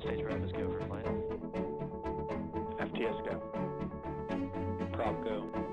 Stage rep is go for flight. FTS go. Prop go.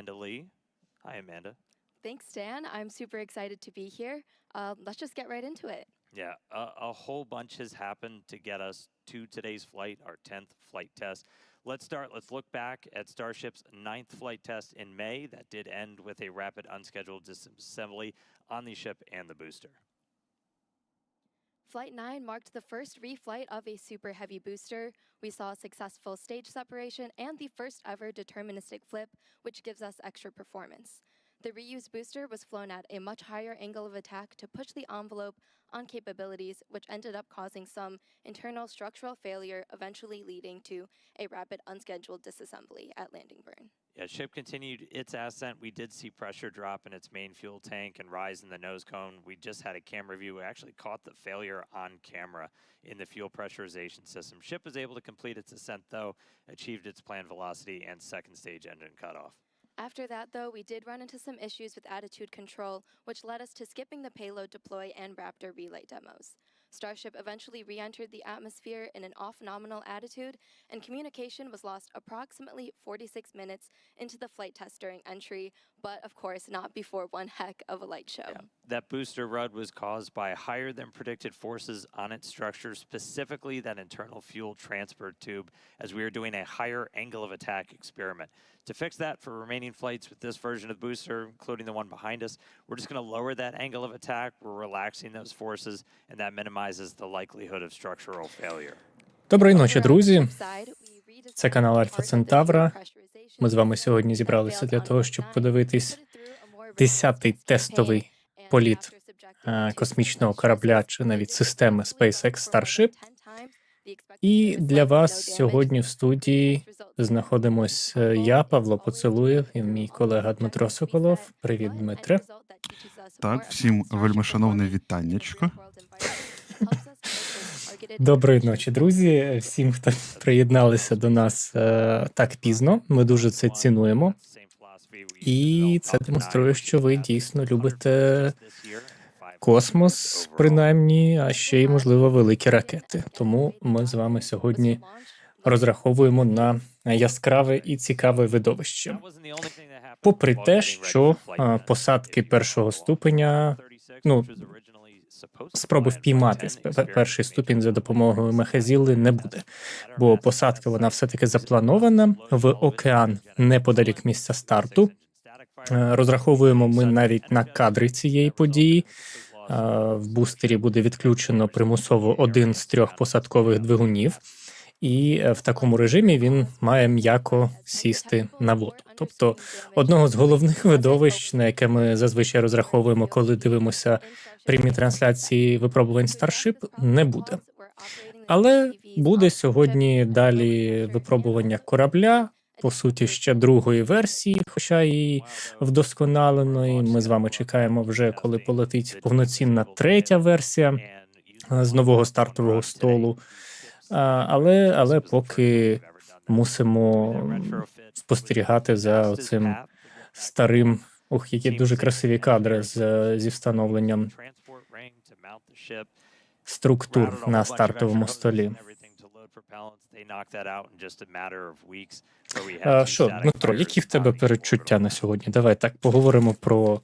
Amanda Lee. Hi, Amanda. Thanks, Dan. I'm super excited to be here. Uh, let's just get right into it. Yeah, a, a whole bunch has happened to get us to today's flight, our 10th flight test. Let's start. Let's look back at Starship's ninth flight test in May. That did end with a rapid unscheduled disassembly on the ship and the booster. Flight 9 marked the first reflight of a super heavy booster. We saw successful stage separation and the first ever deterministic flip, which gives us extra performance. The reused booster was flown at a much higher angle of attack to push the envelope on capabilities, which ended up causing some internal structural failure, eventually leading to a rapid unscheduled disassembly at landing burn. Yeah, ship continued its ascent. We did see pressure drop in its main fuel tank and rise in the nose cone. We just had a camera view. We actually caught the failure on camera in the fuel pressurization system. Ship was able to complete its ascent, though, achieved its planned velocity and second stage engine cutoff. After that, though, we did run into some issues with attitude control, which led us to skipping the payload deploy and Raptor relay demos. Starship eventually re entered the atmosphere in an off nominal attitude, and communication was lost approximately 46 minutes into the flight test during entry, but of course not before one heck of a light show. Yeah, That booster rud was caused by higher than predicted forces on its structure, specifically that internal fuel transfer tube, as we were doing a higher angle of attack experiment. To fix that for remaining flights with this version of the booster, including the one behind us, we're just going to lower that angle of attack. We're relaxing those forces, and that minimizes the likelihood of structural failure. Доброї ночі, Over on the друзі. ship side, we redesigned Це канал part Альфа of the Центавра. depressurization Ми з вами system сьогодні that зібралися failed для on того, Falcon щоб 9, подивитись put it through a more десятий rigorous тестовий campaign, and політ е, космічного корабля чи навіть системи SpaceX Starship. 10 times the expected І для вас сьогодні в студії знаходимось е, я, Павло Поцелуєв, і мій колега Дмитро Соколов. Привіт, Дмитре. Так, всім вельмишановне вітаннячко. Доброї ночі, друзі. Всім, хто приєдналися до нас е, так пізно. Ми дуже це цінуємо. І це демонструє, що ви дійсно любите космос, принаймні, а ще й можливо великі ракети. Тому ми з вами сьогодні розраховуємо на яскраве і цікаве видовище. Попри те, що посадки першого ступеня, ну, спроби впіймати перший ступінь за допомогою мехазіли не буде, бо посадка вона все таки запланована в океан неподалік місця старту. Е, Розраховуємо ми навіть на кадри цієї події. Е, В бустері буде відключено примусово один з трьох посадкових двигунів, і е, в такому режимі він має м'яко сісти на воду. Тобто одного з головних видовищ, на яке ми зазвичай розраховуємо, коли дивимося прямі трансляції випробувань Starship, не буде. Але буде сьогодні далі випробування корабля. По суті, ще другої версії, хоча і вдосконаленої. Ми з вами чекаємо вже, коли полетить повноцінна третя версія е, з нового стартового столу. Але, але поки мусимо спостерігати за цим старим. Ух, які дуже красиві кадри з, зі встановленням структур на стартовому столі. А, що, Дмитро, які в тебе передчуття на сьогодні? Давай так поговоримо про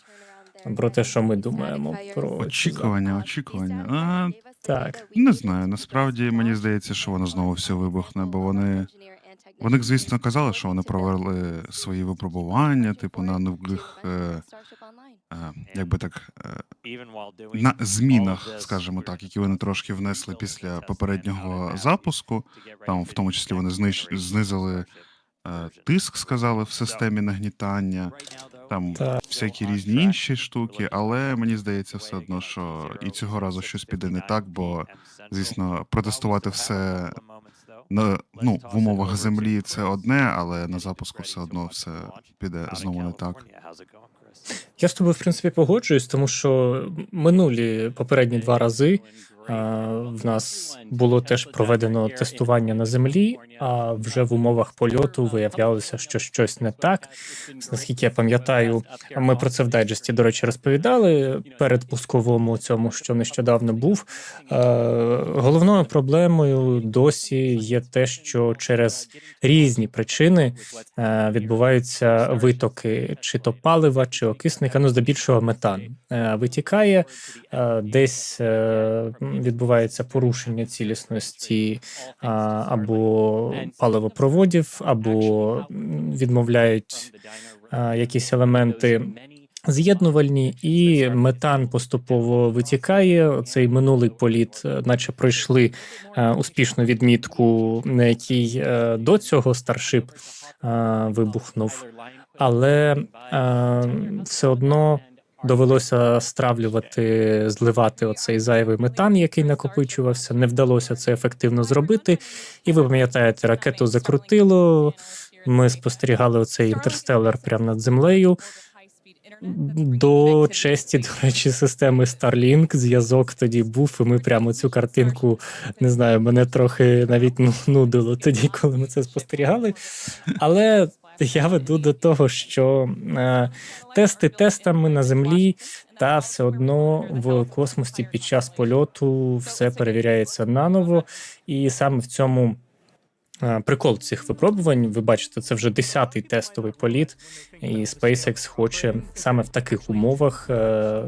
про те, що ми думаємо про Очікування, очікування. А, так. не знаю. Насправді мені здається, що воно знову все вибухне, бо вони. Вони, звісно, казали, що вони провели свої випробування, типу на нових, е, е, як би так, е, на змінах, скажімо так, які вони трошки внесли після попереднього запуску. Там, в тому числі, вони знищ, знизили е, тиск, сказали в системі нагнітання, там Так. всякі різні інші штуки, але мені здається, все одно, що і цього разу щось піде не так, бо звісно, протестувати все на ну в умовах землі це одне, але на запуску все одно все піде знову не так. Я з тобою, в принципі, погоджуюсь, тому що минулі попередні два рази в нас було теж проведено тестування на землі, а вже в умовах польоту виявлялося, що щось не так. Наскільки я пам'ятаю, ми про це в дайджесті, до речі, розповідали перед пусковому цьому, що нещодавно був. Е, Головною проблемою досі є те, що через різні причини е, відбуваються витоки чи то палива, чи окисника, ну здебільшого метан е, витікає, е, десь е, відбувається порушення цілісності або паливопроводів, або відмовляють якісь елементи з'єднувальні, і метан поступово витікає. Цей минулий політ, е, наче пройшли е, успішну відмітку, на якій е, до цього старшип е, вибухнув, але е, все одно довелося стравлювати, зливати оцей зайвий метан, який накопичувався. Не вдалося це ефективно зробити. І ви пам'ятаєте, ракету закрутило. Ми спостерігали оцей інтерстеллар прямо над землею. До честі, до речі, системи Starlink зв'язок тоді був, і ми прямо цю картинку не знаю, мене трохи навіть ну, нудило тоді, коли ми це спостерігали. Але я веду до того, що е, тести тестами на землі, та все одно в космосі під час польоту все перевіряється наново, і саме в цьому. Е, Прикол цих випробувань, ви бачите, це вже десятий тестовий політ, і SpaceX хоче саме в таких умовах е,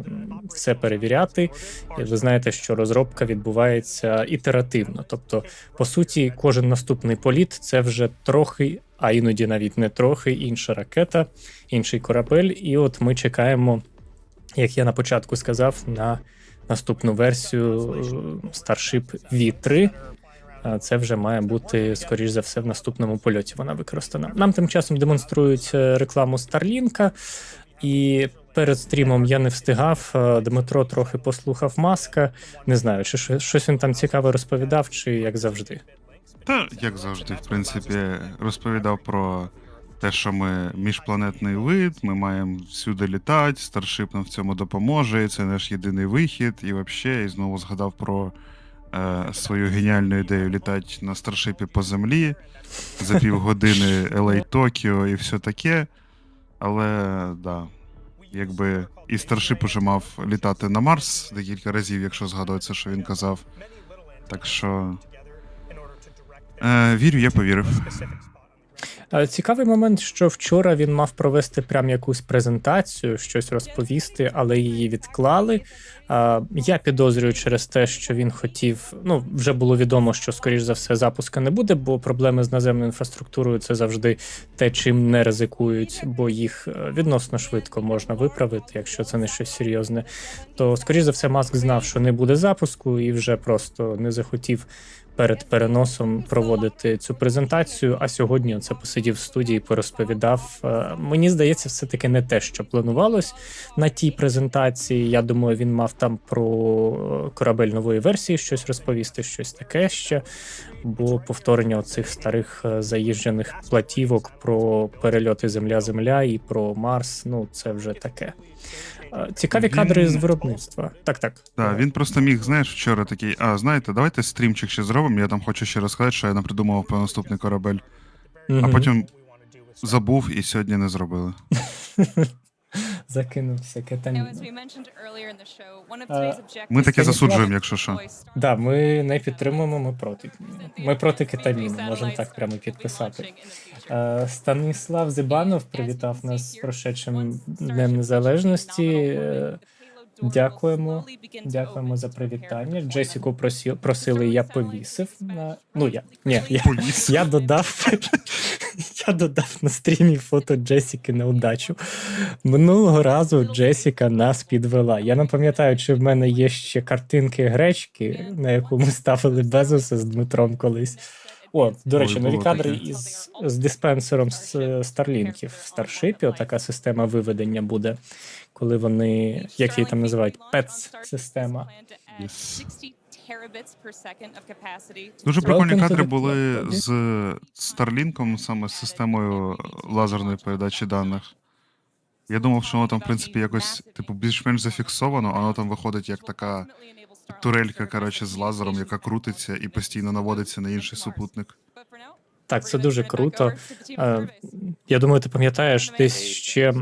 все перевіряти. Ви знаєте, що розробка відбувається ітеративно. Тобто, по суті, кожен наступний політ це вже трохи, а іноді навіть не трохи інша ракета, інший корабель. І от ми чекаємо, як я на початку сказав, на наступну версію Starship V3. Це вже має бути, скоріш за все, в наступному польоті вона використана. Нам тим часом демонструють е, рекламу Старлінка, і перед стрімом я не встигав. е, Дмитро трохи послухав маска. Не знаю, чи щось він там цікаве розповідав, чи як завжди. Та як завжди, в принципі, розповідав про те, що ми міжпланетний вид, ми маємо всюди літати, старшип нам в цьому допоможе, і це наш єдиний вихід. І взагалі, і знову згадав про е, свою геніальну ідею літати на старшипі по землі за півгодини LA Токіо і все таке. Але да, якби і старшип уже мав літати на Марс декілька разів, якщо згадується, що він казав. Так що. Е, вірю, я повірив. Е, Цікавий момент, що вчора він мав провести прям якусь презентацію, щось розповісти, але її відклали. Е, Я підозрюю через те, що він хотів. Ну, вже було відомо, що скоріш за все запуска не буде, бо проблеми з наземною інфраструктурою це завжди те, чим не ризикують, бо їх е, відносно швидко можна виправити, якщо це не щось серйозне. То скоріш за все, Маск знав, що не буде запуску, і вже просто не захотів перед переносом проводити цю презентацію. А сьогодні це посидів в студії, порозповідав. Е, Мені здається, все таки не те, що планувалось на тій презентації. Я думаю, він мав там про е, корабель нової версії щось розповісти, щось таке ще. Бо повторення цих старих е, заїжджених платівок про перельоти Земля-Земля і про Марс. Ну це вже таке. Цікаві Він- кадри з виробництва. Так, так. Так, він просто міг, знаєш, вчора такий, а знаєте, давайте стрімчик ще зробимо. Я там хочу ще розказати, що я напридумував про наступний корабель. А Мгм. потім забув і сьогодні не зробили. закинувся objectives Ми таке засуджуємо, якщо що. Да, ми не підтримуємо, ми проти. Ми проти кетаміну, можемо так прямо підписати. Е, Станіслав Зибанов привітав нас з прошедшим Днем Незалежності. Е, Дякуємо, дякуємо за привітання. Джесіку просі- просили, я повісив на ну я ні, я, я додав. Я додав на стрімі фото Джесіки на удачу. Минулого разу Джесіка нас підвела. Я не пам'ятаю, чи в мене є ще картинки гречки, на яку ми ставили Безоса з Дмитром колись. О, до речі, Ой, нові кадри таке. із, з диспенсером з Старлінків в Старшипі. Така система виведення буде, коли вони, як її там називають, ПЕЦ-система. Yes. Дуже прикольні кадри були з Starlink, саме з системою лазерної передачі даних. Я думав, що воно там, в принципі, якось типу більш-менш зафіксовано, а воно там виходить як така турелька, коротше, з лазером, яка крутиться і постійно наводиться на інший супутник. Так, це дуже круто. Е, Я думаю, ти пам'ятаєш десь ще е,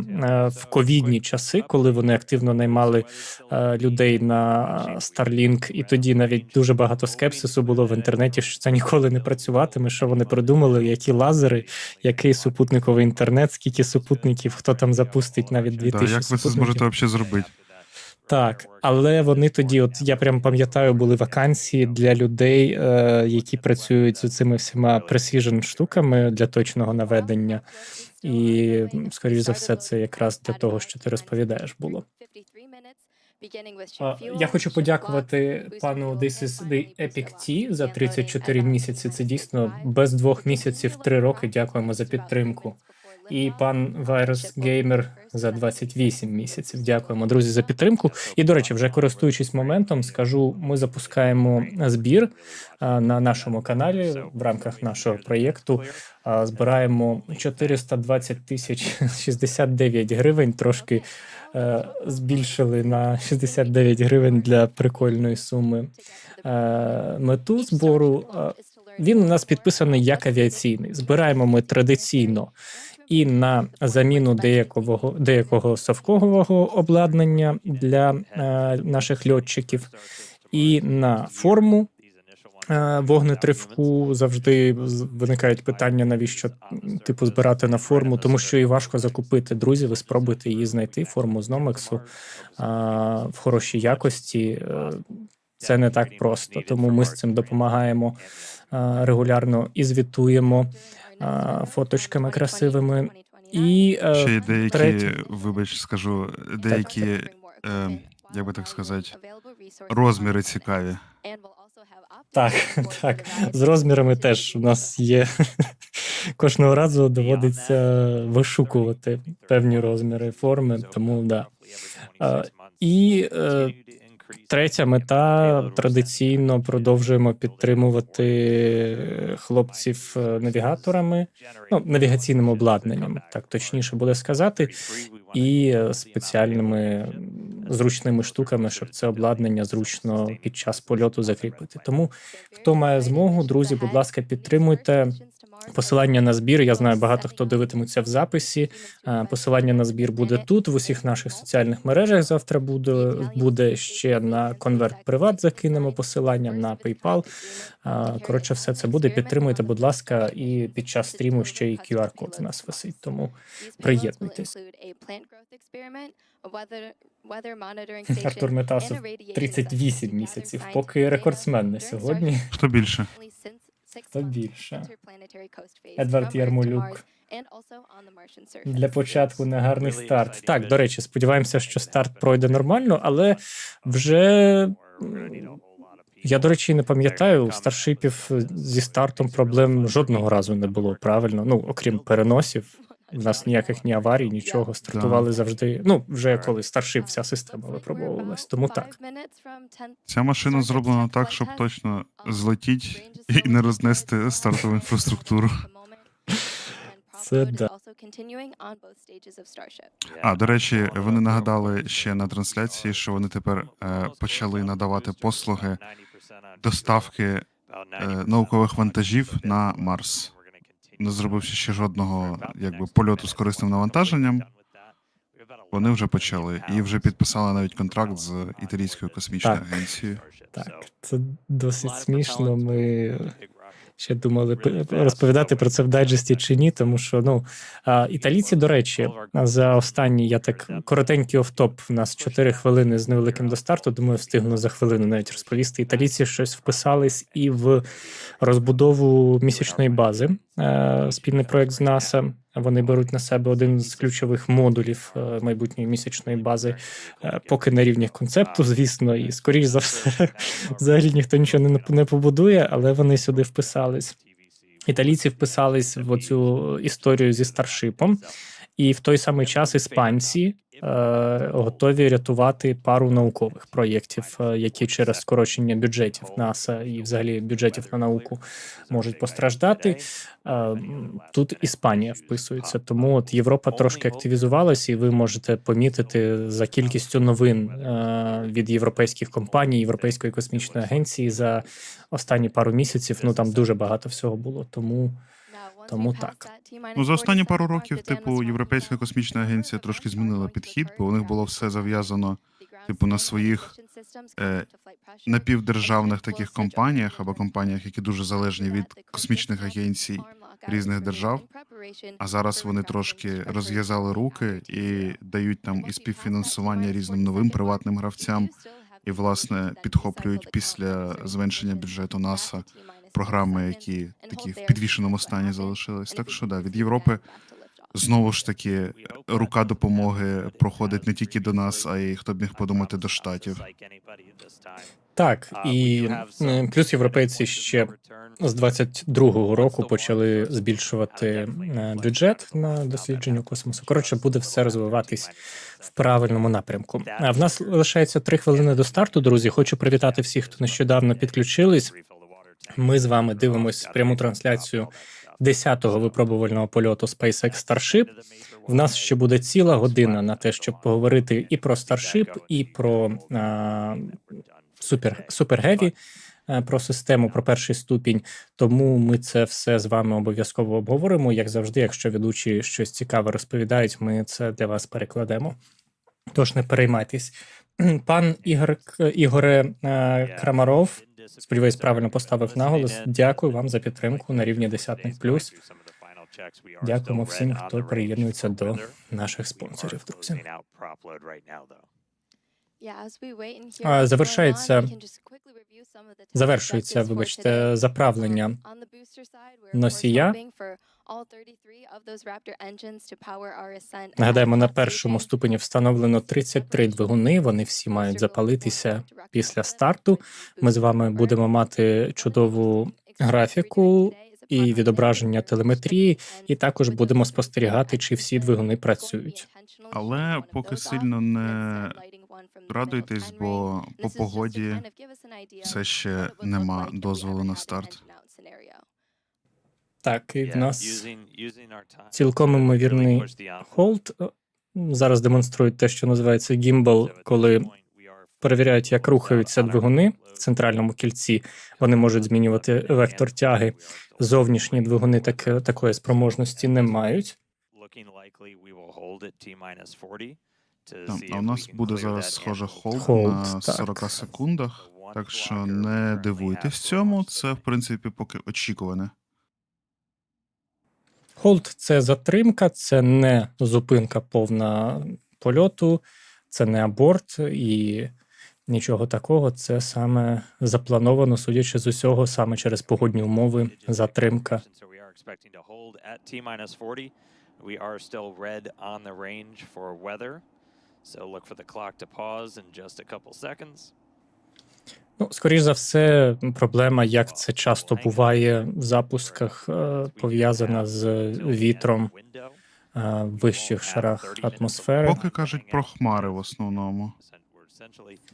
в ковідні часи, коли вони активно наймали е, людей на Starlink, і тоді навіть дуже багато скепсису було в інтернеті, що це ніколи не працюватиме. Що вони придумали, які лазери, який супутниковий інтернет, скільки супутників, хто там запустить навіть Да, 2000 як ви це супутників. зможете взагалі зробити? Так, але вони тоді, от я прям пам'ятаю, були вакансії для людей, е, які працюють з цими всіма precision штуками для точного наведення. І, скоріш за все, це якраз для того, що ти розповідаєш, було. Я хочу подякувати пану This is the Epic T за 34 місяці. Це дійсно без двох місяців, три роки. Дякуємо за підтримку. І пан Virus Gamer за 28 місяців. Дякуємо, друзі, за підтримку. І до речі, вже користуючись моментом, скажу: ми запускаємо збір на нашому каналі в рамках нашого проєкту. Збираємо 420 тисяч 69 гривень. Трошки е, збільшили на 69 гривень для прикольної суми е, мету збору. Він у нас підписаний як авіаційний. Збираємо ми традиційно і на заміну деякого деякого совкового обладнання для е, наших льотчиків, і на форму е, вогнетривку. Завжди виникають питання, навіщо типу збирати на форму, тому що і важко закупити. Друзі, ви спробуйте її знайти. Форму з Номексу а, в хорошій якості. Е, Це не так просто, тому ми з цим допомагаємо а, регулярно і звітуємо а, фоточками красивими. І е, Ще й деякі, третє. вибач, скажу, деякі, е, як би так сказати, розміри цікаві. Так, так. З розмірами теж у нас є. Кожного разу доводиться вишукувати певні розміри форми, тому да. А, І е, третя мета традиційно продовжуємо підтримувати хлопців е, навігаторами, ну, навігаційним обладнанням, так точніше буде сказати, і е, спеціальними зручними штуками, щоб це обладнання зручно під час польоту закріпити. Тому хто має змогу, друзі, будь ласка, підтримуйте. Посилання на збір. Я знаю, багато хто дивитиметься в записі. Е, Посилання на збір буде тут, в усіх наших соціальних мережах. Завтра буде буде ще на конверт приват. Закинемо посилання на PayPal. Е, Коротше, все це буде. Підтримуйте, будь ласка, і під час стріму ще й QR-код в нас висить. Тому приєднуйтесь. Артур Метасов 38 місяців, поки рекордсмен на сьогодні. Хто більше? Хто більше? Едвард Ярмолюк. Для початку негарний старт. Так, до речі, сподіваємося, що старт пройде нормально, але вже я, до речі, не пам'ятаю, у старшипів зі стартом проблем жодного разу не було. Правильно, ну окрім переносів. У нас ніяких ні аварій, нічого. Стартували завжди. Ну, вже коли старшип вся система випробовувалась. Тому так. Ця машина зроблена так, щоб точно злетіть і не рознести стартову інфраструктуру. Це да. А, до речі, вони нагадали ще на трансляції, що вони тепер е, почали надавати послуги доставки е, наукових вантажів на Марс, не зробивши ще жодного якби польоту з корисним навантаженням. Вони вже почали і вже підписали навіть контракт з італійською космічною Так. агенцією. Так, це досить смішно. Ми ще думали розповідати про це в дайджесті чи ні, тому що ну італійці, до речі, за останні я так коротенький офтоп. У нас 4 хвилини з невеликим до старту. Думаю, встигну за хвилину навіть розповісти. Італійці щось вписались і в розбудову місячної бази. Е, Спільний проект з НАСА. Вони беруть на себе один з ключових модулів е, майбутньої місячної бази, е, поки на рівні концепту, звісно, і скоріш за все, взагалі ніхто нічого не, побудує, але вони сюди вписались. Італійці вписались в оцю історію зі старшипом, і в той самий час іспанці готові рятувати пару наукових проєктів, е, які через скорочення бюджетів НАСА і взагалі бюджетів на науку можуть постраждати. Е, Тут Іспанія вписується, тому от Європа трошки активізувалась, і ви можете помітити за кількістю новин е, від європейських компаній, Європейської космічної агенції за останні пару місяців. Ну там дуже багато всього було. Тому Тому так. Ну за останні пару років, типу, Європейська космічна агенція трошки змінила підхід, бо у них було все зав'язано типу, на своїх е, напівдержавних таких компаніях або компаніях, які дуже залежні від космічних агенцій різних держав. А зараз вони трошки розв'язали руки і дають там і співфінансування різним новим приватним гравцям, і власне підхоплюють після зменшення бюджету НАСА програми, які такі в підвішеному стані залишились. Так що да, від Європи знову ж таки рука допомоги проходить не тільки до нас, а й хто б міг подумати до штатів. так і е, плюс європейці ще з 22-го року почали збільшувати е, бюджет на дослідження космосу. Коротше, буде все розвиватись в правильному напрямку. А в нас лишається три хвилини до старту. Друзі, хочу привітати всіх, хто нещодавно підключились. Ми з вами дивимося пряму трансляцію 10-го випробувального польоту SpaceX Starship. В нас ще буде ціла година на те, щоб поговорити і про Starship, і про а, супер, супер е, про систему, про перший ступінь. Тому ми це все з вами обов'язково обговоримо. Як завжди, якщо ведучі щось цікаве розповідають, ми це для вас перекладемо. Тож не переймайтесь. Пан Ігор Ігоре Крамаров. Сподіваюсь, правильно поставив наголос. Дякую вам за підтримку на рівні десятних плюс. Дякуємо всім, хто приєднується до наших спонсорів, друзі. Завершається- завершується, вибачте, заправлення носія. Нагадаємо, на першому ступені встановлено 33 двигуни. Вони всі мають запалитися після старту. Ми з вами будемо мати чудову графіку і відображення телеметрії, і також будемо спостерігати, чи всі двигуни працюють. Але поки сильно не радуйтесь, бо по погоді все ще нема дозволу на старт. Так, і в нас цілком імовірний холд. Е, Зараз демонструють те, що називається гімбал, коли перевіряють, як рухаються двигуни в центральному кільці. Вони можуть змінювати вектор тяги. Зовнішні двигуни так, такої спроможності не мають. Там, а у нас буде зараз схоже холд Холд, на так. секундах. Так що не дивуйтесь цьому. Це в принципі поки очікуване. Холд це затримка, це не зупинка повна польоту, це не аборт і нічого такого. Це саме заплановано, судячи з усього, саме через погодні умови, затримка. We are still red on the range for weather. So look for the clock to pause in just a couple seconds. Ну, скоріш за все, проблема, як це часто буває в запусках, е, пов'язана з вітром е, в вищих шарах атмосфери. Поки кажуть про хмари в основному.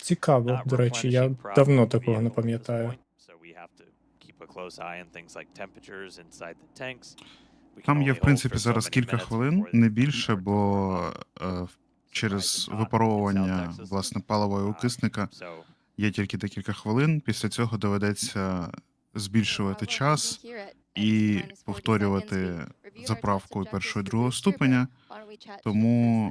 Цікаво, до речі, я давно такого не пам'ятаю. Там є в принципі зараз кілька хвилин, не більше, бо е, через випаровування власне паливого окисника є тільки декілька хвилин. Після цього доведеться збільшувати час і повторювати заправку першого і другого ступеня. Тому,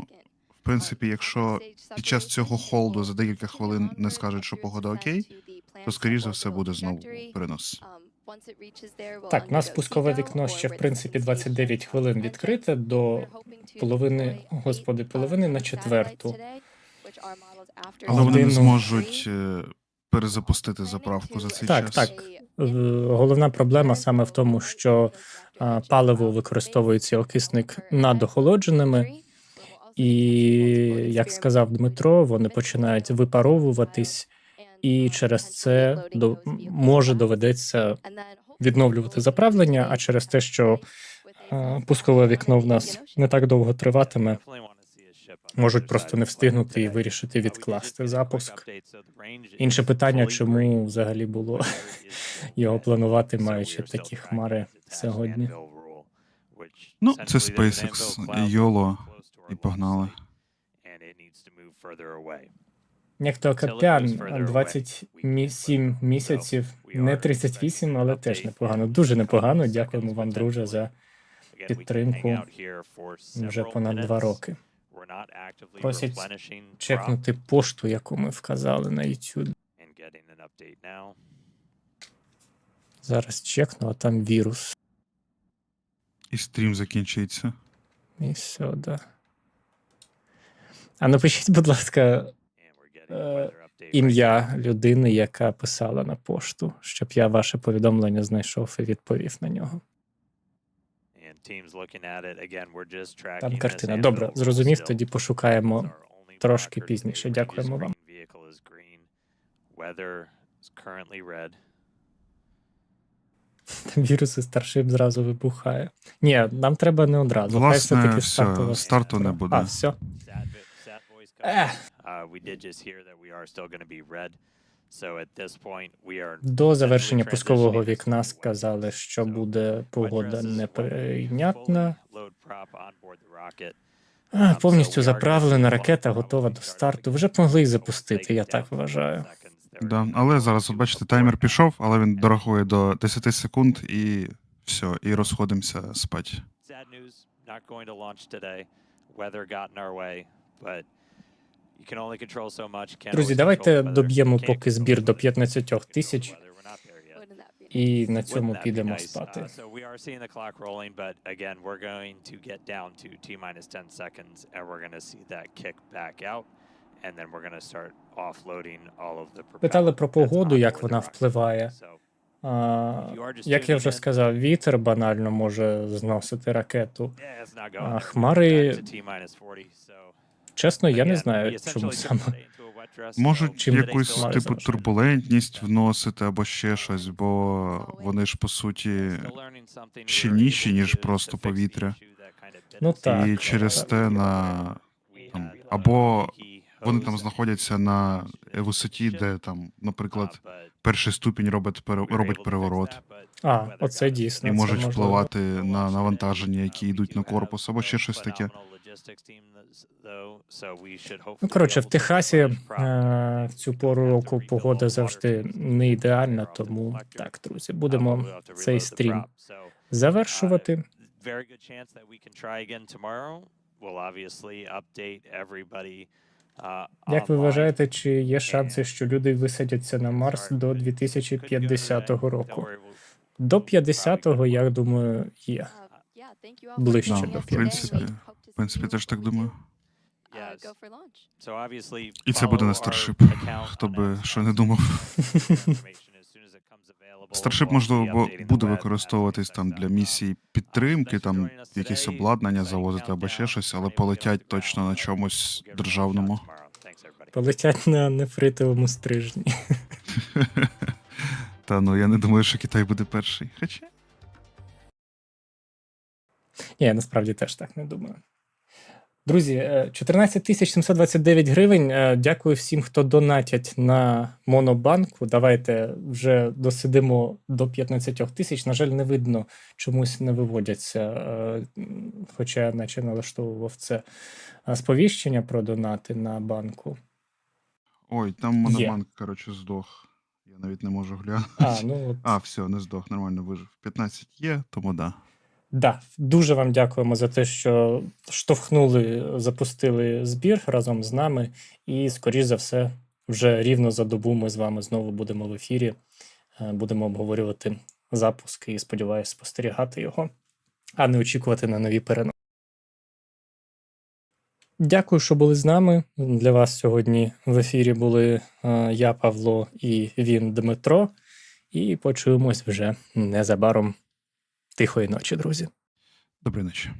В принципі, якщо під час цього холду за декілька хвилин не скажуть, що погода окей, то скоріш за все буде знову перенос. Так, у нас пускове вікно ще в принципі 29 хвилин відкрите до половини, господи, половини на четверту. Але вони не Годину. зможуть е, перезапустити заправку за цей Так, час. так. Е, Головна проблема саме в тому, що а, паливо використовується окисник над охолодженими, і, як сказав Дмитро, вони починають випаровуватись, і через це до, може доведеться відновлювати заправлення, а через те, що пускове вікно в нас не так довго триватиме, можуть просто не встигнути і вирішити відкласти запуск. Інше питання, чому взагалі було його планувати, маючи такі хмари сьогодні. Ну, це SpaceX, YOLO, і погнали. Некто Капян 27 місяців, не 38, але теж непогано. Дуже непогано. Дякуємо вам, друже, за підтримку вже понад два роки. Просять Чекнути пошту, яку ми вказали на YouTube. Зараз чекну, а там вірус. І стрім закінчиться. І все, да. А напишіть, будь ласка, е, ім'я людини, яка писала на пошту, щоб я ваше повідомлення знайшов і відповів на нього. Там картина. Добре, зрозумів, тоді пошукаємо трошки пізніше. Дякуємо вам. Там вірус і старшип зразу вибухає. Ні, нам треба не одразу. Хай все-таки все, старту не буде. А, все. Ех. До завершення пускового вікна сказали, що буде погода неприйнятна. А, повністю заправлена ракета готова до старту. Вже б могли й запустити, я так вважаю. Да. Але зараз, от бачите, таймер пішов, але він дорахує до 10 секунд і все, і розходимося спать. Друзі, давайте доб'ємо поки збір до weather. 15 Control тисяч, і на цьому підемо спати. Uh, so we are seeing the clock rolling, but again, we're going to get down to T minus 10 seconds, and we're going to see that kick back out, and then we're going to start offloading all of the Питали про погоду, як вона впливає. А, як я вже сказав, вітер банально може зносити ракету. А, хмари- Back to T minus 40, so Чесно, я не знаю, чому саме. Можуть Чим якусь Має типу турбулентність вносити або ще щось, бо вони ж по суті were able ніж просто повітря. Ну так. і через те на там, uh, або вони там знаходяться на висоті, де там, uh, наприклад, but перший ступінь робить робить переворот. А, оце дійсно, і можуть можливо. впливати на навантаження, які йдуть на корпус, або ще щось таке. Ну, коротше, в Техасі е, в цю пору року погода завжди не ідеальна, тому так, друзі, будемо цей стрім завершувати. Very good chance that we can try again tomorrow. We'll obviously update everybody. Uh, Як ви вважаєте, чи є шанси, що люди висадяться на Марс до it couldn't go 2050 року? До 50-го, я думаю, є. Ближче no, до в принципі, в принципі, теж так думаю. Obviously, І це буде на старшип, хто би що uh, не думав. Старшип, можливо, буде використовуватись там для місії підтримки, там якесь обладнання завозити або ще щось, але полетять точно на чомусь державному. Полетять на нефритовому стрижні. Та ну я не думаю, що Китай буде перший. Хоча Ні, я насправді теж так не думаю. Друзі, е, 14 тисяч 729 гривень. Е, Дякую всім, хто донатять на Монобанку. Давайте вже досидимо до 15 тисяч. На жаль, не видно, чомусь не виводяться, е, хоча я наче налаштовував це е, сповіщення про донати на банку. ой, там монобанк, коротше, здох. Я навіть не можу глянути. А, ну от А, все, не здох, нормально вижив. 15 є, тому да. Да, дуже вам дякуємо за те, що штовхнули, запустили збір разом з нами. І, скоріш за все, вже рівно за добу ми з вами знову будемо в ефірі. Е, Будемо обговорювати запуск і сподіваюся спостерігати його, а не очікувати на нові переноси. Дякую, що були з нами. Для вас сьогодні в ефірі були е, я, Павло, і він Дмитро. І почуємось вже незабаром. Тихої ночі, друзі. Доброї ночі.